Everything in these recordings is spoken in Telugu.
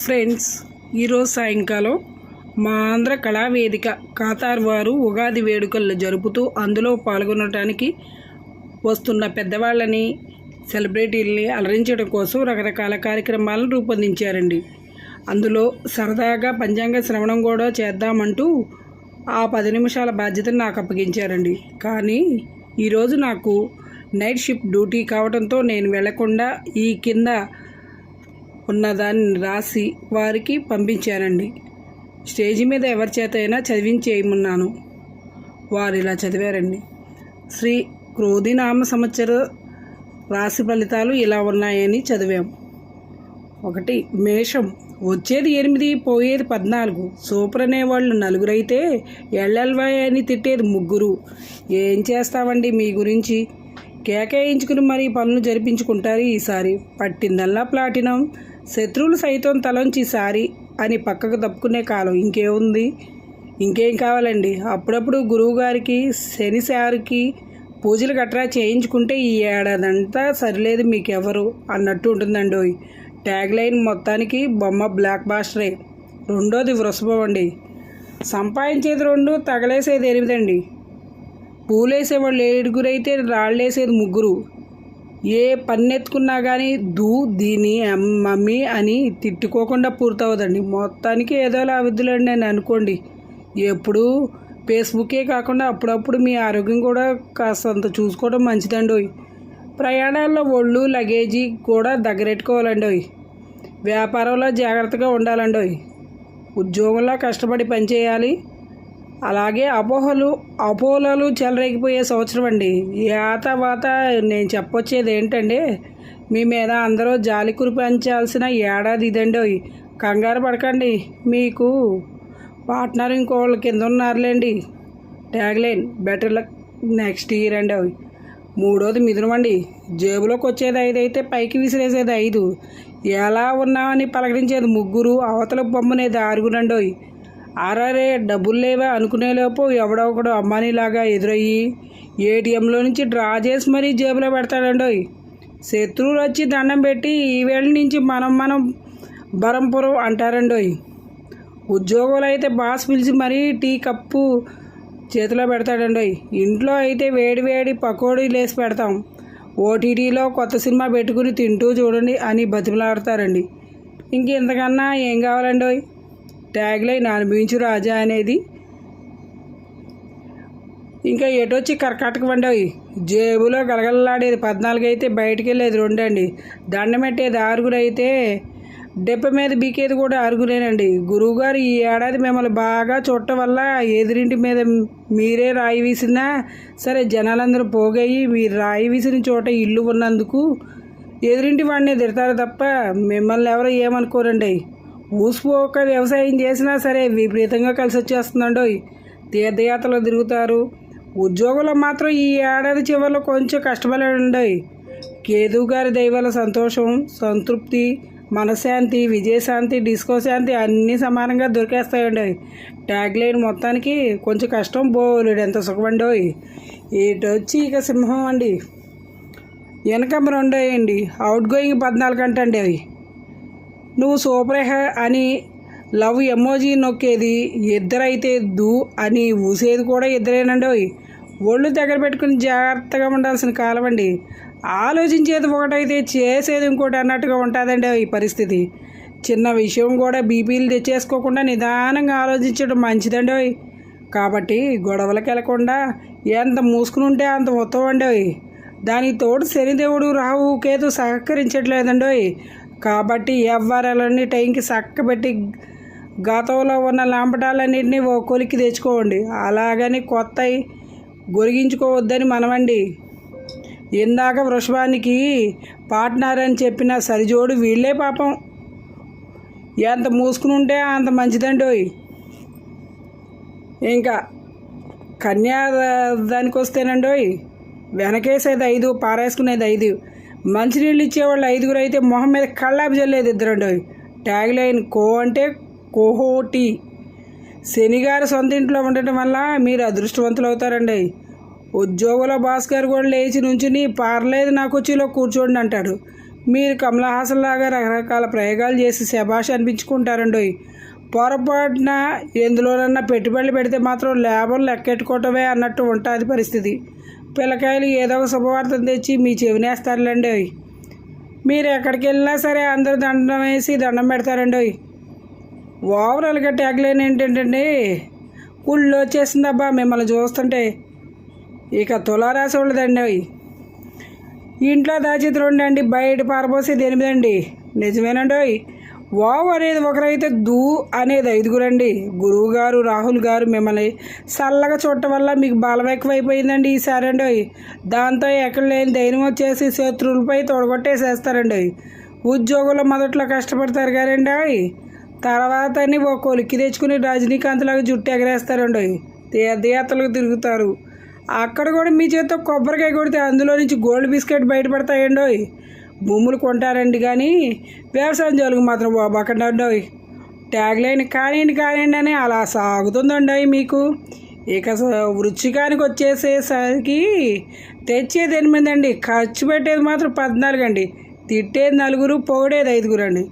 ఫ్రెండ్స్ ఈరోజు సాయంకాలం మా ఆంధ్ర కళావేదిక ఖాతార్ వారు ఉగాది వేడుకలు జరుపుతూ అందులో పాల్గొనడానికి వస్తున్న పెద్దవాళ్ళని సెలబ్రిటీలని అలరించడం కోసం రకరకాల కార్యక్రమాలను రూపొందించారండి. అందులో సరదాగా పంచాంగ శ్రవణం కూడా చేద్దామంటూ ఆ పది నిమిషాల బాధ్యతను నాకు అప్పగించారండి. కానీ ఈరోజు నాకు నైట్ షిఫ్ట్ డ్యూటీ కావడంతో నేను వెళ్ళకుండా ఈ కింద ఉన్నదాన్ని రాసి వారికి పంపించానండి స్టేజి మీద ఎవరి చేత అయినా చదివించేయమన్నాను. వారు ఇలా చదివారండి. శ్రీ క్రోధినామ సంవత్సర రాశి ఫలితాలు ఇలా ఉన్నాయని చదివాం. ఒకటి మేషం. వచ్చేది ఎనిమిది పోయేది పద్నాలుగు. సూపర్ అనేవాళ్ళు నలుగురైతే ఎల్ఎల్వై అని తిట్టేది ముగ్గురు. ఏం చేస్తామండి మీ గురించి? కేకేయించుకుని మరీ పనులు జరిపించుకుంటారు ఈసారి. పట్టిందల్లా ప్లాటినం. శత్రువులు సైతం తలంచి సారి అని పక్కకు తప్పుకునే కాలం ఇంకేముంది? ఇంకేం కావాలండి? అప్పుడప్పుడు గురువుగారికి శని సారికి పూజలు గట్రా చేయించుకుంటే ఈ ఏడాదంతా సరిలేదు మీకెవరు అన్నట్టు ఉంటుందండి ట్యాగ్ లైన్ మొత్తానికి బొమ్మ బ్లాక్ బాస్టరే. రెండోది వృషభం అండి. సంపాదించేది రెండు తగలేసేది ఎనిమిదండి. పూలేసేవాళ్ళు ఏడుగురైతే రాళ్ళేసేది ముగ్గురు ఏ పన్నెత్తుకున్నా కానీ దూ దీని మమ్మీ అని తిట్టుకోకుండా పూర్తవదండి మొత్తానికి ఏదోలా అవిద్దులండి నేను అనుకోండి ఎప్పుడు ఫేస్బుకే కాకుండా అప్పుడప్పుడు మీ ఆరోగ్యం కూడా కాస్తంత చూసుకోవడం మంచిదండి ఓయ్. ప్రయాణాల్లో ఒళ్ళు లగేజీ కూడా దగ్గరెట్టుకోవాలండి ఓయ్. వ్యాపారంలో జాగ్రత్తగా ఉండాలండి ఓయ్. ఉద్యోగంలో కష్టపడి పనిచేయాలి అలాగే అపోహలు అపోహలు చెలరేగిపోయే సంవత్సరం అండి. ఏత నేను చెప్పొచ్చేది ఏంటంటే మీ మీద అందరూ జాలి కురిపించాల్సిన ఏడాది ఇదండి. కంగారు పడకండి. మీకు పార్ట్నర్ ఇంకోళ్ళు కింద ఉన్నారులేండి. Tag line better luck next year అండి అవి. మూడోది మిథునం జేబులోకి వచ్చేది ఐదు అయితే పైకి విసిరేసేది ఐదు. ఎలా ఉన్నామని పలకరించేది ముగ్గురు అవతల బొమ్మనేది ఆరుగురండి ఆర్ఆర్ఏ డబ్బులు లేవా అనుకునేలోపు ఎవడో ఒకడు అమ్మానీలాగా ఎదురయ్యి ఏటీఎంలో నుంచి డ్రా చేసి మరీ జేబులో పెడతాడండి శత్రువులు వచ్చి దండం పెట్టి ఈ నుంచి మనం మనం బరంపురం అంటారండి ఉద్యోగులు అయితే బాస్ పిలిచి మరీ టీ కప్పు చేతిలో పెడతాడండి ఇంట్లో అయితే వేడి వేడి పకోడీ లేసి పెడతాం. ఓటీటీలో కొత్త సినిమా పెట్టుకుని తింటూ చూడండి అని బతిమలాడతారండి. ఇంకెంతకన్నా ఏం కావాలండి ట్యాగ్లైన్ అనుభవించు రాజా అనేది. ఇంకా ఎటొచ్చి కర్కాటక పండవి జేబులో గలగలలాడేది పద్నాలుగు అయితే బయటికి వెళ్ళేది రెండండి. దండమెట్టేది ఆరుగురు అయితే దెబ్బ మీద బీకేది కూడా ఆరుగురేనండి. గురువుగారు ఈ ఏడాది మిమ్మల్ని బాగా చూడటం వల్ల ఎదురింటి మీద మీరే రాయి వీసినా సరే జనాలందరూ పోగయి మీరు రాయి వీసిన చోట ఇల్లు ఉన్నందుకు ఎదురింటి వాడిని తిడతారు తప్ప మిమ్మల్ని ఎవరు ఏమనుకోరండి? ఊసిపోక వ్యవసాయం చేసినా సరే విపరీతంగా కలిసి వచ్చేస్తుందండో. తీర్థయాత్రలు తిరుగుతారు. ఉద్యోగంలో మాత్రం ఈ ఏడాది చివరిలో కొంచెం కష్టపడండి కేదు గారి దైవాల సంతోషం సంతృప్తి మనశ్శాంతి విజయశాంతి డిస్కో శాంతి అన్నీ సమానంగా దొరికేస్తాయండి. ట్యాగ్ లైన్ మొత్తానికి కొంచెం కష్టం బోలేడు ఎంత సుఖమండి ఏటొచ్చి ఇక సింహం అండి. వెనకమ్మ రెండు అవుట్ గోయింగ్ పద్నాలుగు అంటండి అవి. నువ్వు సూపరేహ అని లవ్ ఎమోజీ నొక్కేది ఇద్దరైతే దూ అని ఊసేది కూడా ఇద్దరేనండి ఓయ్. ఒళ్ళు దగ్గర పెట్టుకుని జాగ్రత్తగా ఉండాల్సిన కాలం అండి ఆలోచించేది ఒకటైతే చేసేది ఇంకోటి అన్నట్టుగా ఉంటుందండి ఈ పరిస్థితి చిన్న విషయం కూడా బీపీలు తెచ్చేసుకోకుండా నిదానంగా ఆలోచించడం మంచిదండి ఓయ్. కాబట్టి గొడవలకు వెళ్ళకుండా ఎంత మూసుకుని ఉంటే అంత ఉత్తమం అండి ఓయ్. దానికి తోడు శనిదేవుడు రాహు కేతు సహకరించట్లేదండి ఓయ్. కాబట్టి ఎవ్వరాలన్నీ టైంకి చక్కబెట్టి గతంలో ఉన్న లాంపటాలన్నింటినీ ఓ కొలికి తెచ్చుకోండి. అలాగని కొత్తవి గొరిగించుకోవద్దని మనమండి. ఇందాక వృషభానికి పార్ట్నర్ అని చెప్పిన సరిజోడు వీళ్ళే పాపం. ఎంత మూసుకుని ఉంటే అంత మంచిదండి ఓయ్. ఇంకా కన్యా దానికి వస్తేనండి ఓయ్, వెనకేసేది ఐదు పారేసుకునేది ఐదు. మంచినీళ్ళు ఇచ్చేవాళ్ళు ఐదుగురు అయితే మొహం మీద కళ్ళాపి చల్లేదు ఇద్దరు ఓయ్. ట్యాగ్ లైన్ కో అంటే కోహోటి. శనిగారు సొంత ఇంట్లో ఉండటం వల్ల మీరు అదృష్టవంతులు అవుతారండి. ఉద్యోగుల భాస్కర్ కూడా లేచి నుంచుని పార్లేదు నా కుర్చీలో కూర్చోండి అంటాడు. మీరు కమలా హాసన్ లాగా రకరకాల ప్రయోగాలు చేసి శభాష అనిపించుకుంటారండి. పొరపాటున ఎందులోనన్నా పెట్టుబడులు పెడితే మాత్రం లాభం లెక్కెట్టుకోవటమే అన్నట్టు ఉంటుంది పరిస్థితి. పిల్లకాయలు ఏదో ఒక శుభవార్తను తెచ్చి మీ చెవినేస్తారులేండి మీరు ఎక్కడికి వెళ్ళినా సరే అందరూ దండం వేసి దండం పెడతారండి ఓవరాల్గా ట్యాగ్లైన్ ఏంటంటే కుళ్ళు వచ్చేసిందబ్బా మిమ్మల్ని చూస్తుంటే. ఇక తులారాశి వాళ్ళదండి అవి ఇంట్లో దాచిది ఉండండి బయట పారబోసేది ఎనిమిదండి నిజమేనండి అవి వావ్ అనేది ఒకరైతే దూ అనేది ఐదుగురండి. గురువు గారు రాహుల్ గారు మిమ్మల్ని చల్లగా చూడటం వల్ల మీకు బలం ఎక్కువైపోయిందండి ఈసారి అండి. దాంతో ఎక్కడ లేని ధైర్యం వచ్చేసి శత్రువులపై తొడగొట్టేసేస్తారండి. అవి ఉద్యోగంలో మొదట్లో కష్టపడతారు గారండి అవి తర్వాత అన్ని ఓ కొలిక్కి తెచ్చుకుని రజనీకాంత్ లాగా జుట్టు ఎగరేస్తారండి. తీర్థయాత్రలకు తిరుగుతారు. అక్కడ కూడా మీ చేతితో కొబ్బరికాయ కొడితే అందులో నుంచి గోల్డ్ బిస్కెట్ బయటపడతాయండి. భూములు కొంటారండి కానీ వ్యవసాయం జోలికి మాత్రం బాబకండి ట్యాగ్లైన్ కానివ్వండి కానివ్వండి అని అలా సాగుతుందండి మీకు. ఇక వృచ్చికానికి వచ్చేసేసరికి తెచ్చేది ఎనిమిదండి ఖర్చు పెట్టేది మాత్రం పద్నాలుగు అండి తిట్టేది నలుగురు పొగిడేది ఐదుగురు అండి.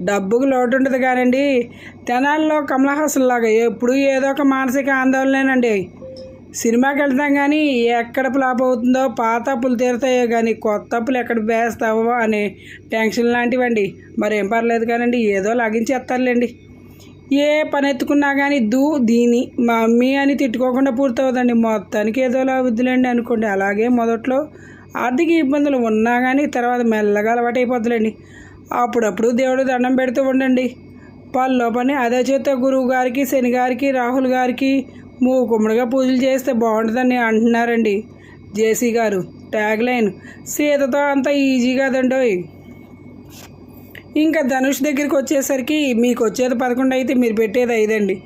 డబ్బుకు లోటు ఉంటుంది కానండి. తెనాల్లో కమలహాసన్ లాగా ఎప్పుడు ఏదో ఒక మానసిక ఆందోళనేనండి సినిమాకి వెళ్తాం కానీ ఎక్కడ ఫ్లాప్ అవుతుందో పాత అప్పులు తీరుతాయో కానీ కొత్త అప్పులు ఎక్కడ వేస్తావో అనే టెన్షన్ లాంటివండి. మరేం పర్లేదు కానండి ఏదో లాగించేస్తారులేండి. ఏ పని ఎత్తుకున్నా కానీ దూ దీని మమ్మీ అని తిట్టుకోకుండా పూర్తవుదండి. మొత్తానికి ఏదోలా అవుద్దులేండి అనుకోండి. అలాగే మొదట్లో ఆర్థిక ఇబ్బందులు ఉన్నా కానీ తర్వాత మెల్లగా అలవాటు అయిపోద్దులేండి అప్పుడప్పుడు దేవుడు దండం పెడుతూ ఉండండి. పనిలో పని అదే చేత గురువు గారికి శని గారికి రాహుల్ గారికి మూకుమ్మడిగా పూజలు చేస్తే బాగుంటుందని అంటున్నారండి జేసీ గారు. Tag line. సీతతో అంత ఈజీ కాదండోయ్ ఇంకా ధనుష్ దగ్గరికి వచ్చేసరికి మీకు వచ్చేది పదకొండు అయితే మీరు పెట్టేది ఐదండి.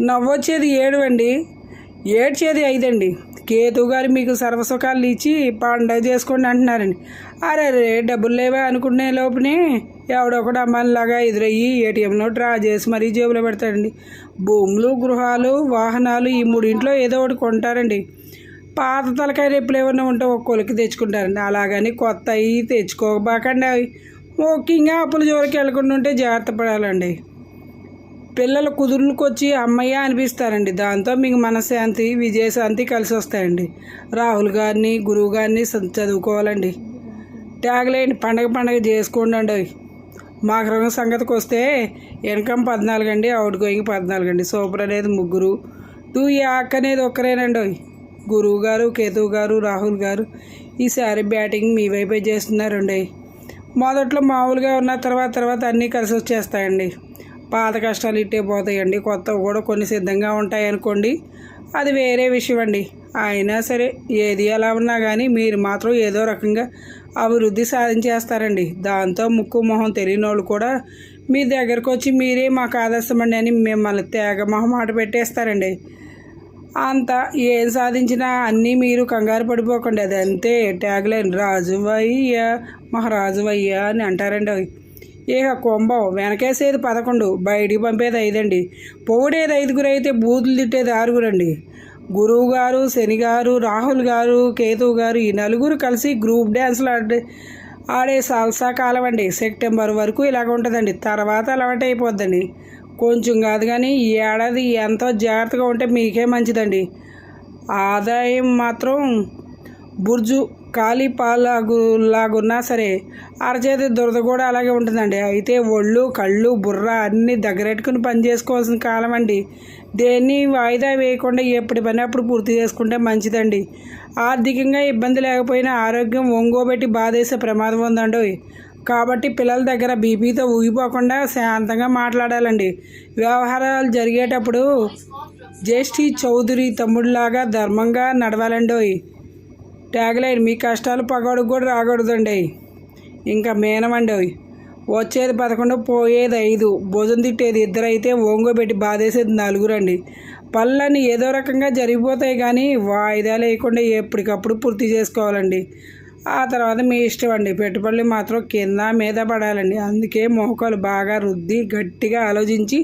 నవ్వొచ్చేది ఏడు అండి. ఏడ్చేది ఐదండి. కేతు గారు మీకు సర్వసుఖాలు ఇచ్చి పండగ చేసుకోండి అంటున్నారండి. అరే రే డబ్బులు లేవా అనుకునే లోపునే ఎవడొకడు అమ్మాయిలాగా ఎదురయ్యి ఏటీఎంలో డ్రా చేసి మరీ జేబులో పెడతాడండి. భూములు గృహాలు వాహనాలు ఈ మూడింట్లో ఏదో ఒకటి కొంటారండి. పాత తలకాయ రేపులు ఏమన్నా ఉంటే ఒక్కొక్కరికి తెచ్చుకుంటారండి. అలాగని కొత్త అవి తెచ్చుకోబాకండి అవి. ముఖ్యంగా అప్పుల జోలికి వెళ్ళకుండా ఉంటే జాగ్రత్త పడాలండి. పిల్లలు కుదురులకు వచ్చి అమ్మయ్య అనిపిస్తారండి. దాంతో మీకు మనశ్శాంతి విజయశాంతి కలిసి వస్తాయండి. రాహుల్ గారిని గురువు గారిని చదువుకోవాలండి. ట్యాగ్లైన్ పండగ పండగ చేసుకోండి అవి. మాకు మకరం సంగతికి వస్తే ఇన్కమ్ పద్నాలుగు అండి అవుట్ గోయింగ్ పద్నాలుగు అండి సూపర్ అనేది ముగ్గురు. టూ యాక్ అనేది ఒక్కరేనండి గురువు గారు కేతువు గారు రాహుల్ గారు ఈసారి బ్యాటింగ్ మీ వైపే చేస్తున్నారండి. మొదట్లో మామూలుగా ఉన్న తర్వాత తర్వాత అన్నీ కలిసి వచ్చేస్తాయండి. పాత కష్టాలు ఇట్టే పోతాయండి. కొత్తవి కూడా కొన్ని సిద్ధంగా ఉంటాయి అనుకోండి. అది వేరే విషయం అండి అయినా సరే ఏది ఎలా ఉన్నా కానీ మీరు మాత్రం ఏదో రకంగా అభివృద్ధి సాధించేస్తారండి దాంతో ముక్కు మొహం తెలియని వాళ్ళు కూడా మీ దగ్గరకు వచ్చి మీరే మాకు ఆదర్శమండి అని మిమ్మల్ని తేగ మొహమాట పెట్టేస్తారండి. అంత ఏం సాధించినా అన్నీ మీరు కంగారు పడిపోకండి. అది అంతే ట్యాగ్లైన్ రాజువయ్య మహారాజువయ్య అని అంటారండి అవి. ఇక కుంభం వెనకేసేది పదకొండు బయటికి పంపేది ఐదండి. పొగిడేది ఐదుగురు అయితే బూతులు తిట్టేది ఆరుగురండి. గురువు గారు శని గారు రాహుల్ గారు కేతువు గారు ఈ నలుగురు కలిసి గ్రూప్ డ్యాన్స్లు ఆడే ఆడే సాల్సా కాలం అండి. సెప్టెంబర్ వరకు ఇలాగ ఉంటుందండి. తర్వాత అలవాటు అయిపోద్దండి. కొంచెం కాదు కానీ ఈ ఏడాది ఎంతో జాగ్రత్తగా ఉంటే మీకే మంచిదండి. ఆదాయం మాత్రం బుర్జు ఖాళీ పాలాగులాగున్నా సరే అరచేతి దురద కూడా అలాగే ఉంటుందండి. అయితే ఒళ్ళు కళ్ళు బుర్ర అన్నీ దగ్గరెట్టుకుని పని చేసుకోవాల్సిన కాలం అండి. దేన్ని వాయిదా వేయకుండా ఎప్పటి పని అప్పుడు పూర్తి చేసుకుంటే మంచిదండి. ఆర్థికంగా ఇబ్బంది లేకపోయినా ఆరోగ్యం ఒంగోబెట్టి బాధేసే ప్రమాదం ఉందండి. కాబట్టి పిల్లల దగ్గర బీపీతో ఊగిపోకుండా శాంతంగా మాట్లాడాలండి. వ్యవహారాలు జరిగేటప్పుడు జ్యేష్ఠి చౌదరి తమ్ముడిలాగా ధర్మంగా నడవాలండోయ్. ట్యాగ్లైన్ మీ కష్టాలు పగడుకు కూడా రాకూడదండి. ఇంకా మేనమండి వచ్చేది పదకొండు పోయేది ఐదు భోజనం తిట్టేది ఇద్దరు అయితే ఒంగోబెట్టి బాధేసేది నలుగురండి. పనులన్నీ ఏదో రకంగా జరిగిపోతాయి కానీ వాయిదాలు వేయకుండా ఎప్పటికప్పుడు పూర్తి చేసుకోవాలండి. ఆ తర్వాత మీ ఇష్టం అండి పెట్టుబడులు మాత్రం కింద మీద పడాలండి. అందుకే మోకాలు బాగా రుద్ది గట్టిగా ఆలోచించి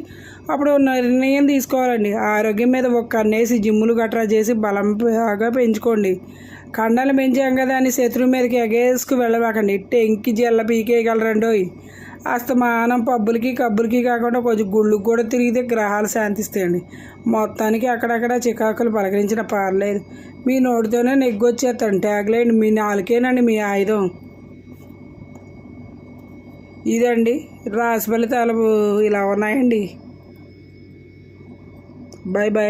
అప్పుడు నిర్ణయం తీసుకోవాలండి. ఆరోగ్యం మీద ఒక్క అన్నేసి జిమ్ములు గట్రా చేసి బలం బాగా పెంచుకోండి. కండలు పెంచాం కదా అని శత్రువు మీదకి ఎగేసుకు వెళ్ళబాకండి టెంకి జల్ల పీకేయగలరండోయ్. అస్తమానం పబ్బులకి కబ్బులకి కాకుండా కొంచెం గుళ్ళకు కూడా తిరిగితే గ్రహాలు శాంతిస్తాయండి. మొత్తానికి అక్కడక్కడ చికాకులు పలకరించిన పర్లేదు. మీ నోటితోనే నెగ్గొచ్చేస్తాను. ట్యాగ్లైన్ మీ నాలుకేనండి మీ ఆయుధం. ఇదండి. రాసి ఫలితాలు ఇలా ఉన్నాయండి. Bye bye